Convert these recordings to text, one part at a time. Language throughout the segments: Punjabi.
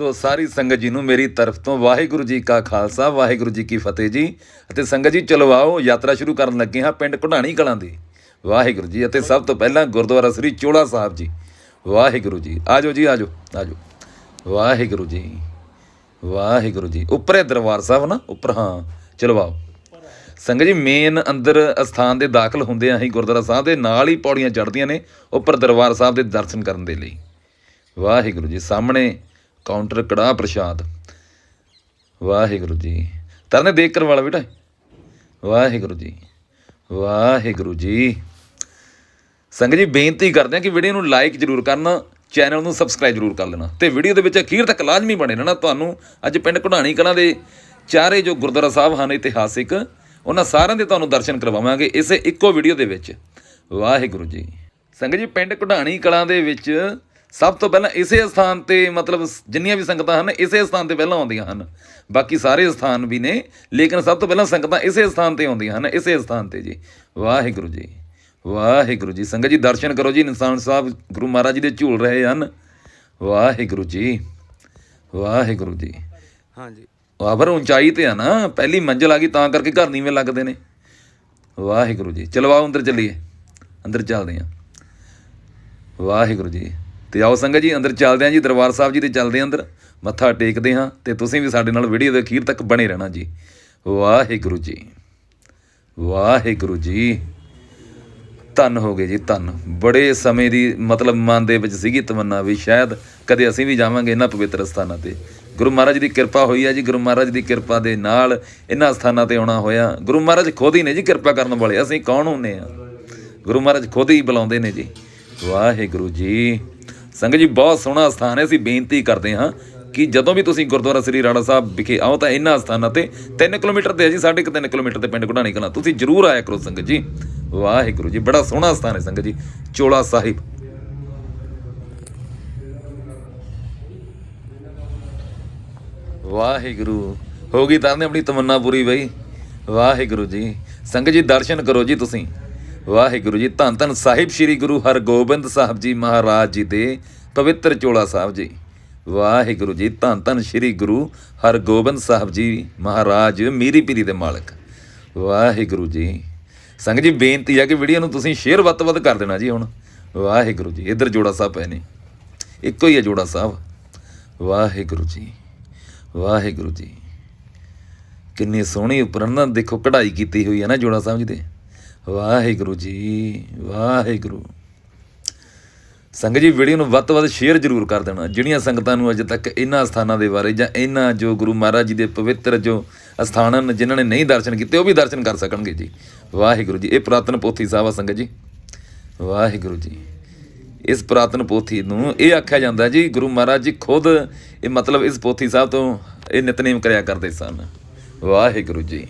ਸੋ ਸਾਰੀ ਸੰਗਤ ਜੀ ਨੂੰ ਮੇਰੀ ਤਰਫ ਤੋਂ ਵਾਹਿਗੁਰੂ ਜੀ ਕਾ ਖਾਲਸਾ, ਵਾਹਿਗੁਰੂ ਜੀ ਕੀ ਫਤਿਹ ਜੀ। ਅਤੇ ਸੰਗਤ ਜੀ, ਚਲੋ ਆਓ, ਯਾਤਰਾ ਸ਼ੁਰੂ ਕਰਨ ਲੱਗੇ ਹਾਂ ਪਿੰਡ ਘੁਡਾਣੀ ਕਲਾਂ ਦੀ। ਵਾਹਿਗੁਰੂ ਜੀ, ਅਤੇ ਸਭ ਤੋਂ ਪਹਿਲਾਂ ਗੁਰਦੁਆਰਾ ਸ੍ਰੀ ਚੋਲਾ ਸਾਹਿਬ ਜੀ। ਵਾਹਿਗੁਰੂ ਜੀ ਆਜੋ ਜੀ ਆਜੋ ਆਜੋ ਵਾਹਿਗੁਰੂ ਜੀ ਵਾਹਿਗੁਰੂ ਜੀ, ਉੱਪਰੇ ਦਰਬਾਰ ਸਾਹਿਬ ਨਾ, ਉੱਪਰ, ਹਾਂ, ਚਲੋ ਆਓ। ਸੰਗਤ ਜੀ ਮੇਨ ਅੰਦਰ ਅਸਥਾਨ ਦੇ ਦਾਖਲ ਹੁੰਦੇ ਆਂ ਹੀ ਗੁਰਦੁਆਰਾ ਸਾਹਿਬ ਦੇ, ਨਾਲ ਹੀ ਪੌੜੀਆਂ ਚੜ੍ਹਦੀਆਂ ਨੇ ਉੱਪਰ ਦਰਬਾਰ ਸਾਹਿਬ ਦੇ ਦਰਸ਼ਨ ਕਰਨ ਦੇ ਲਈ। ਵਾਹਿਗੁਰੂ ਜੀ, ਸਾਹਮਣੇ ਕਾਊਂਟਰ ਕੜਾਹ ਪ੍ਰਸ਼ਾਦ। ਵਾਹਿਗੁਰੂ ਜੀ। ਤਰਨੇ ਦੇਖ ਕਰ ਵਾਲਾ ਬੇਟਾ। ਵਾਹਿਗੁਰੂ ਜੀ। ਵਾਹਿਗੁਰੂ ਜੀ। ਸੰਗਤ ਜੀ, ਬੇਨਤੀ ਕਰਦੇ ਹਾਂ ਕਿ ਵੀਡੀਓ ਨੂੰ ਲਾਈਕ ਜ਼ਰੂਰ ਕਰਨਾ ਚੈਨਲ ਨੂੰ ਸਬਸਕ੍ਰਾਈਬ ਜ਼ਰੂਰ ਕਰ ਲੈਣਾ। ਤੇ ਵੀਡੀਓ ਦੇ ਵਿੱਚ ਅਖੀਰ ਤੱਕ ਲਾਜ਼ਮੀ ਬਣੇ ਰਹਿਣਾ। ਤੁਹਾਨੂੰ ਅੱਜ ਪਿੰਡ ਘੁਡਾਣੀ ਕਲਾਂ ਦੇ ਚਾਰੇ ਜੋ ਗੁਰਦੁਆਰਾ ਸਾਹਿਬ ਹਨ, ਇਤਿਹਾਸਿਕ, ਉਹਨਾਂ ਸਾਰਿਆਂ ਦੇ ਤੁਹਾਨੂੰ ਦਰਸ਼ਨ ਕਰਵਾਵਾਂਗੇ ਇਸੇ ਇੱਕੋ ਵੀਡੀਓ ਦੇ ਵਿੱਚ। ਵਾਹਿਗੁਰੂ ਜੀ। ਸੰਗਤ ਜੀ, ਪਿੰਡ ਘੁਡਾਣੀ ਕਲਾਂ ਦੇ ਵਿੱਚ ਸਭ ਤੋਂ ਪਹਿਲਾਂ ਇਸੇ ਸਥਾਨ ਤੇ ਮਤਲਬ ਜਿੰਨੀਆਂ ਵੀ ਸੰਗਤਾਂ ਹਨ ਇਸੇ ਸਥਾਨ ਤੇ ਪਹਿਲਾਂ ਆਉਂਦੀਆਂ ਹਨ। ਬਾਕੀ ਸਾਰੇ ਸਥਾਨ ਵੀ ਨੇ ਲੇਕਿਨ ਸਭ ਤੋਂ ਪਹਿਲਾਂ ਸੰਗਤਾਂ ਇਸੇ ਸਥਾਨ ਤੇ ਆਉਂਦੀਆਂ ਹਨ ਇਸੇ ਸਥਾਨ ਤੇ ਜੀ। ਵਾਹਿਗੁਰੂ ਜੀ ਵਾਹਿਗੁਰੂ ਜੀ। ਸੰਗਤ ਜੀ ਦਰਸ਼ਨ ਕਰੋ ਜੀ ਨਿਸ਼ਾਨ ਸਾਹਿਬ ਗੁਰੂ ਮਹਾਰਾਜ ਜੀ ਦੇ ਝੂਲ ਰਹੇ ਹਨ। ਵਾਹਿਗੁਰੂ ਜੀ ਵਾਹਿਗੁਰੂ ਜੀ। ਹਾਂਜੀ। ਵਾਹ ਪਰ ਉਚਾਈ ਤੇ ਆ ਨਾ ਪਹਿਲੀ ਮੰਜ਼ਲ ਆ ਗਈ ਤਾਂ ਕਰਕੇ ਘਰ ਨੀਵੇਂ ਲੱਗਦੇ ਨੇ। ਵਾਹਿਗੁਰੂ ਜੀ ਚਲੋ ਆਓ ਅੰਦਰ ਚੱਲੀਏ। ਅੰਦਰ ਚੱਲਦੇ ਹਾਂ। ਵਾਹਿਗੁਰੂ ਜੀ ਤੇ ਆਓ ਸੰਗਤ ਜੀ, ਅੰਦਰ ਚੱਲਦੇ ਹਾਂ ਜੀ, ਦਰਬਾਰ ਸਾਹਿਬ ਜੀ ਦੇ ਚੱਲਦੇ ਹਾਂ ਅੰਦਰ। ਮੱਥਾ ਟੇਕਦੇ ਹਾਂ ਤੇ ਤੁਸੀਂ ਵੀ ਸਾਡੇ ਨਾਲ ਵੀਡੀਓ ਦੇ ਅਖੀਰ ਤੱਕ ਬਣੇ ਰਹਿਣਾ ਜੀ। ਵਾਹਿਗੁਰੂ ਜੀ ਵਾਹਿਗੁਰੂ ਜੀ। ਧੰਨ ਹੋ ਗਏ ਜੀ, ਧੰਨ। ਬੜੇ ਸਮੇਂ ਦੀ ਮਤਲਬ ਮਨ ਦੇ ਵਿੱਚ ਸੀਗੀ ਤਮੰਨਾ ਵੀ ਸ਼ਾਇਦ ਕਦੇ ਅਸੀਂ ਵੀ ਜਾਵਾਂਗੇ ਇਹਨਾਂ ਪਵਿੱਤਰ ਸਥਾਨਾਂ ਤੇ। ਗੁਰੂ ਮਹਾਰਾਜ ਦੀ ਕਿਰਪਾ ਹੋਈ ਹੈ ਜੀ, ਗੁਰੂ ਮਹਾਰਾਜ ਦੀ ਕਿਰਪਾ ਦੇ ਨਾਲ ਇਹਨਾਂ ਸਥਾਨਾਂ ਤੇ ਆਉਣਾ ਹੋਇਆ। ਗੁਰੂ ਮਹਾਰਾਜ ਖੁਦ ਹੀ ਨੇ ਜੀ ਕਿਰਪਾ ਕਰਨ ਵਾਲੇ, ਅਸੀਂ ਕੌਣ ਹੁੰਨੇ ਆ? ਗੁਰੂ ਮਹਾਰਾਜ ਖੁਦ ਹੀ ਬੁਲਾਉਂਦੇ ਨੇ ਜੀ। ਵਾਹਿਗੁਰੂ ਜੀ। ਸੰਗਤ ਜੀ, ਬਹੁਤ ਸੋਹਣਾ ਸਥਾਨ ਹੈ। ਅਸੀਂ ਬੇਨਤੀ ਕਰਦੇ ਹਾਂ ਕਿ ਜਦੋਂ ਵੀ ਤੁਸੀਂ ਗੁਰਦੁਆਰਾ ਸ੍ਰੀ ਰਾਣਾ ਸਾਹਿਬ ਵਿਖੇ ਆਓ ਤਾਂ ਇਹਨਾਂ ਸਥਾਨਾਂ ਤੇ 3 ਕਿਲੋਮੀਟਰ ਤੇ ਹੈ ਜੀ 3.5 ਕਿਲੋਮੀਟਰ ਤੇ ਪਿੰਡ ਘੁਡਾਣੀ ਕਲਾਂ। ਤੁਸੀਂ ਜਰੂਰ ਆਇਆ ਕਰੋ ਸੰਗਤ ਜੀ। ਵਾਹਿਗੁਰੂ ਜੀ, ਬੜਾ ਸੋਹਣਾ ਸਥਾਨ ਹੈ ਸੰਗਤ ਜੀ, ਚੋਲਾ ਸਾਹਿਬ। ਵਾਹਿਗੁਰੂ, ਹੋ ਗਈ ਤਾਂ ਨੇ ਆਪਣੀ ਤਮੰਨਾ ਪੂਰੀ ਬਈ। ਵਾਹਿਗੁਰੂ ਜੀ, ਸੰਗਤ ਜੀ, ਦਰਸ਼ਨ ਕਰੋ ਜੀ ਤੁਸੀਂ। ਵਾਹਿਗੁਰੂ ਜੀ, ਧੰਨ ਧੰਨ ਸਾਹਿਬ ਸ੍ਰੀ ਗੁਰੂ ਹਰਗੋਬਿੰਦ ਸਾਹਿਬ ਜੀ ਮਹਾਰਾਜ ਜੀ ਦੇ ਪਵਿੱਤਰ ਚੋਲਾ ਸਾਹਿਬ ਜੀ। ਵਾਹਿਗੁਰੂ ਜੀ, ਧੰਨ ਧੰਨ ਸ੍ਰੀ ਗੁਰੂ ਹਰਗੋਬਿੰਦ ਸਾਹਿਬ ਜੀ ਮਹਾਰਾਜ, ਮੀਰੀ ਪੀਰੀ ਦੇ ਮਾਲਕ। ਵਾਹਿਗੁਰੂ ਜੀ, ਸੰਗਤ ਜੀ, ਬੇਨਤੀ ਆ ਕਿ ਵੀਡੀਓ ਨੂੰ ਤੁਸੀਂ ਸ਼ੇਅਰ ਵੱਧ ਤੋਂ ਵੱਧ ਕਰ ਦੇਣਾ ਜੀ ਹੁਣ। ਵਾਹਿਗੁਰੂ ਜੀ, ਇੱਧਰ ਜੋੜਾ ਸਾਹਿਬ ਪਏ ਨੇ। ਇੱਕੋ ਹੀ ਹੈ ਜੋੜਾ ਸਾਹਿਬ। ਵਾਹਿਗੁਰੂ ਜੀ ਵਾਹਿਗੁਰੂ ਜੀ। ਕਿੰਨੀ ਸੋਹਣੀ ਉੱਪਰ ਨਾ ਦੇਖੋ, ਕਢਾਈ ਕੀਤੀ ਹੋਈ ਹੈ ਨਾ ਜੋੜਾ ਸਾਹਿਬ ਜੀ ਦੇ। ਵਾਹਿਗੁਰੂ ਜੀ, ਵਾਹਿਗੁਰੂ। ਸੰਗਤ ਜੀ, ਵੀਡੀਓ ਨੂੰ ਵੱਧ ਤੋਂ ਵੱਧ ਸ਼ੇਅਰ ਜ਼ਰੂਰ ਕਰ ਦੇਣਾ। ਜਿਹੜੀਆਂ ਸੰਗਤਾਂ ਨੂੰ ਅਜੇ ਤੱਕ ਇਹਨਾਂ ਸਥਾਨਾਂ ਦੇ ਬਾਰੇ ਜਾਂ ਇਹਨਾਂ ਜੋ ਗੁਰੂ ਮਹਾਰਾਜ ਜੀ ਦੇ ਪਵਿੱਤਰ ਜੋ ਅਸਥਾਨ ਹਨ ਜਿਨ੍ਹਾਂ ਨੇ ਨਹੀਂ ਦਰਸ਼ਨ ਕੀਤੇ, ਉਹ ਵੀ ਦਰਸ਼ਨ ਕਰ ਸਕਣਗੇ ਜੀ। ਵਾਹਿਗੁਰੂ ਜੀ, ਇਹ ਪੁਰਾਤਨ ਪੋਥੀ ਸਾਹਿਬ ਆ ਸੰਗਤ ਜੀ। ਵਾਹਿਗੁਰੂ ਜੀ, ਇਸ ਪੁਰਾਤਨ ਪੋਥੀ ਨੂੰ ਇਹ ਆਖਿਆ ਜਾਂਦਾ ਜੀ, ਗੁਰੂ ਮਹਾਰਾਜ ਜੀ ਖੁਦ ਇਹ ਮਤਲਬ ਇਸ ਪੋਥੀ ਸਾਹਿਬ ਤੋਂ ਇਹ ਨਿਤਨੇਮ ਕਰਿਆ ਕਰਦੇ ਸਨ। ਵਾਹਿਗੁਰੂ ਜੀ।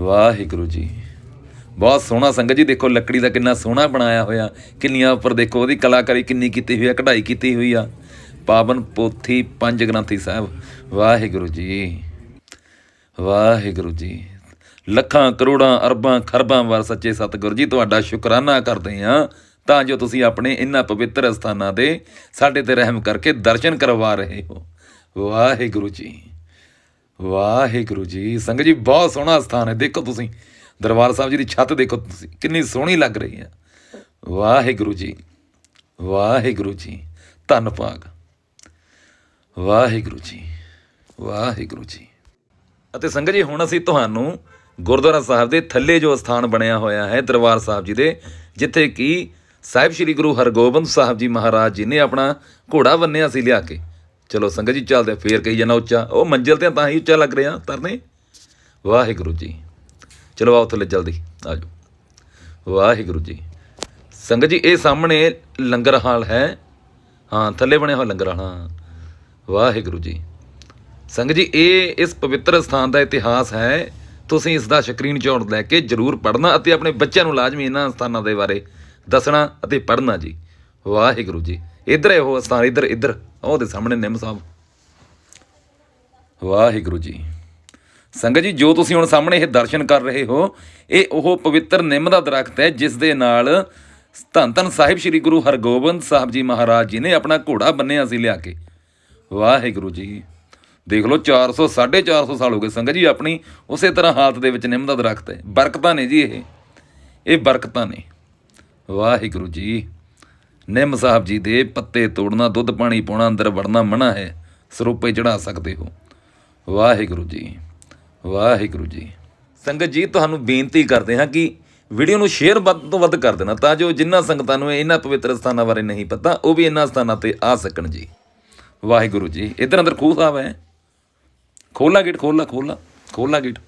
ਵਾਹਿਗੁਰੂ ਜੀ। ਬਹੁਤ ਸੋਹਣਾ ਸੰਗਤ ਜੀ, ਦੇਖੋ ਲੱਕੜੀ ਦਾ ਕਿੰਨਾ ਸੋਹਣਾ ਬਣਾਇਆ ਹੋਇਆ। ਕਿੰਨੀਆਂ ਉੱਪਰ ਦੇਖੋ ਉਹਦੀ ਕਲਾਕਾਰੀ ਕਿੰਨੀ ਕੀਤੀ ਹੋਈ ਆ, ਕਢਾਈ ਕੀਤੀ ਹੋਈ ਆ। ਪਾਵਨ ਪੋਥੀ ਪੰਜ ਗ੍ਰੰਥੀ ਸਾਹਿਬ, ਵਾਹਿਗੁਰੂ ਜੀ। ਵਾਹਿਗੁਰੂ ਜੀ। ਲੱਖਾਂ, ਕਰੋੜਾਂ, ਅਰਬਾਂ, ਖਰਬਾਂ ਵਾਰ ਸੱਚੇ ਸਤਿਗੁਰੂ ਜੀ, ਤੁਹਾਡਾ ਸ਼ੁਕਰਾਨਾ ਕਰਦੇ ਹਾਂ। ਤਾਂ ਜੋ ਤੁਸੀਂ ਆਪਣੇ ਇਹਨਾਂ ਪਵਿੱਤਰ ਸਥਾਨਾਂ ਦੇ ਸਾਡੇ ਤੇ ਰਹਿਮ ਕਰਕੇ ਦਰਸ਼ਨ ਕਰਵਾ ਰਹੇ ਹੋ। ਵਾਹਿਗੁਰੂ ਜੀ। ਵਾਹਿਗੁਰੂ ਜੀ, ਸੰਗਤ ਜੀ ਬਹੁਤ ਸੋਹਣਾ ਸਥਾਨ ਹੈ, ਦੇਖੋ ਤੁਸੀਂ। ਦਰਬਾਰ ਸਾਹਿਬ ਜੀ ਦੀ ਛੱਤ ਦੇਖੋ ਤੁਸੀਂ, ਕਿੰਨੀ ਸੋਹਣੀ ਲੱਗ ਰਹੀ ਹੈ। ਵਾਹਿਗੁਰੂ ਜੀ ਵਾਹਿਗੁਰੂ ਜੀ, ਧੰਨ ਭਾਗ। ਵਾਹਿਗੁਰੂ ਜੀ ਵਾਹਿਗੁਰੂ ਜੀ। ਅਤੇ ਸੰਗਤ ਜੀ, ਹੁਣ ਅਸੀਂ ਤੁਹਾਨੂੰ ਗੁਰਦੁਆਰਾ ਸਾਹਿਬ ਦੇ ਥੱਲੇ ਜੋ ਸਥਾਨ ਬਣਿਆ ਹੋਇਆ ਹੈ, ਦਰਬਾਰ ਸਾਹਿਬ ਜੀ ਦੇ, ਜਿੱਥੇ ਕਿ ਸਾਹਿਬ ਸ੍ਰੀ ਗੁਰੂ ਹਰਗੋਬਿੰਦ ਸਾਹਿਬ ਜੀ ਮਹਾਰਾਜ ਜੀ ਨੇ ਆਪਣਾ ਘੋੜਾ ਬੰਨਿਆ ਸੀ ਲਿਆ ਕੇ। ਚਲੋ ਸੰਗਤ ਜੀ ਚੱਲਦੇ ਹਾਂ, ਫੇਰ ਕਹੀ ਜਾਣਾ ਉੱਚਾ। ਉਹ ਮੰਜ਼ਿਲ ਤੇ ਤਾਂ ਹੀ ਉੱਚਾ ਲੱਗ ਰਿਹਾ ਤਰਨੇ। ਵਾਹਿਗੁਰੂ ਜੀ। ਚਲੋ ਆਓ ਥੱਲੇ ਜਲਦੀ ਆ ਜਾਓ। ਵਾਹਿਗੁਰੂ ਜੀ। ਸੰਗਤ ਜੀ ਇਹ ਸਾਹਮਣੇ ਲੰਗਰ ਹਾਲ ਹੈ। ਹਾਂ ਥੱਲੇ ਬਣਿਆ ਹੋਇਆ ਲੰਗਰ ਹਾਂ। ਵਾਹਿਗੁਰੂ ਜੀ। ਸੰਗਤ ਜੀ ਇਹ ਇਸ ਪਵਿੱਤਰ ਸਥਾਨ ਦਾ ਇਤਿਹਾਸ ਹੈ। ਤੁਸੀਂ ਇਸ ਦਾ ਸਕਰੀਨਸ਼ਾਟ ਲੈ ਕੇ ਜਰੂਰ ਪੜ੍ਹਨਾ ਅਤੇ ਆਪਣੇ ਬੱਚਿਆਂ ਨੂੰ ਲਾਜ਼ਮੀ ਇਹਨਾਂ ਸਥਾਨਾਂ ਦੇ ਬਾਰੇ ਦੱਸਣਾ ਅਤੇ ਪੜ੍ਹਨਾ ਜੀ। ਵਾਹਿਗੁਰੂ ਜੀ। ਇੱਧਰ ਹੈ ਉਹ ਸਥਾਨ ਇੱਧਰ ਇੱਧਰ। ਉਹਦੇ ਸਾਹਮਣੇ ਨਿੰਮ ਸਾਹਿਬ। ਵਾਹਿਗੁਰੂ ਜੀ। ਸੰਗਤ ਜੀ, ਜੋ ਤੁਸੀਂ ਹੁਣ ਸਾਹਮਣੇ ਇਹ ਦਰਸ਼ਨ ਕਰ ਰਹੇ ਹੋ, ਇਹ ਉਹ ਪਵਿੱਤਰ ਨਿੰਮ ਦਾ ਦਰਖਤ ਹੈ, ਜਿਸ ਦੇ ਨਾਲ ਧੰਨ ਧੰਨ ਸਾਹਿਬ ਸ੍ਰੀ ਗੁਰੂ ਹਰਗੋਬਿੰਦ ਸਾਹਿਬ ਜੀ ਮਹਾਰਾਜ ਜੀ ਨੇ ਆਪਣਾ ਘੋੜਾ ਬੰਨਿਆ ਸੀ ਲਿਆ ਕੇ। ਵਾਹਿਗੁਰੂ ਜੀ। ਦੇਖ ਲਓ 400 450 ਸਾਲ ਹੋ ਗਏ ਸੰਗਤ ਜੀ, ਆਪਣੀ ਉਸੇ ਤਰ੍ਹਾਂ ਹਾਲਤ ਦੇ ਵਿੱਚ ਨਿੰਮ ਦਾ ਦਰਖਤ ਹੈ। ਬਰਕਤਾਂ ਨੇ ਜੀ ਇਹ। ਇਹ ਬਰਕਤਾਂ ਨੇ। ਵਾਹਿਗੁਰੂ ਜੀ। ਨਿੰਮ ਸਾਹਿਬ ਜੀ ਦੇ ਪੱਤੇ ਤੋੜਨਾ, ਦੁੱਧ ਪਾਣੀ ਪਾਉਣਾ, ਅੰਦਰ ਵੜਨਾ ਮਨਾ ਹੈ, ਸਰੂਪੇ ਚੜਾ ਸਕਦੇ ਹੋ। ਵਾਹਿਗੁਰੂ ਜੀ ਵਾਹਿਗੁਰੂ ਜੀ। ਸੰਗਤ ਜੀ, ਤੁਹਾਨੂੰ ਬੇਨਤੀ ਕਰਦੇ ਹਾਂ ਕਿ ਵੀਡੀਓ ਨੂੰ ਸ਼ੇਅਰ ਵੱਧ ਤੋਂ ਵੱਧ ਕਰ ਦੇਣਾ, ਤਾਂ ਜੋ ਜਿਨ੍ਹਾਂ ਸੰਗਤਾਂ ਨੂੰ ਇਹਨਾਂ ਪਵਿੱਤਰ ਸਥਾਨਾਂ ਬਾਰੇ ਨਹੀਂ ਪਤਾ, ਉਹ ਵੀ ਇਹਨਾਂ ਸਥਾਨਾਂ ਤੇ ਆ ਸਕਣ ਜੀ। ਵਾਹਿਗੁਰੂ ਜੀ, ਇਧਰ ਅੰਦਰ ਖੂਹ ਸਾਹਿਬ ਹੈ। ਖੋਲਾ ਗੇਟ ਖੋਲਾ ਖੋਲਾ ਖੋਲਾ ਗੇਟ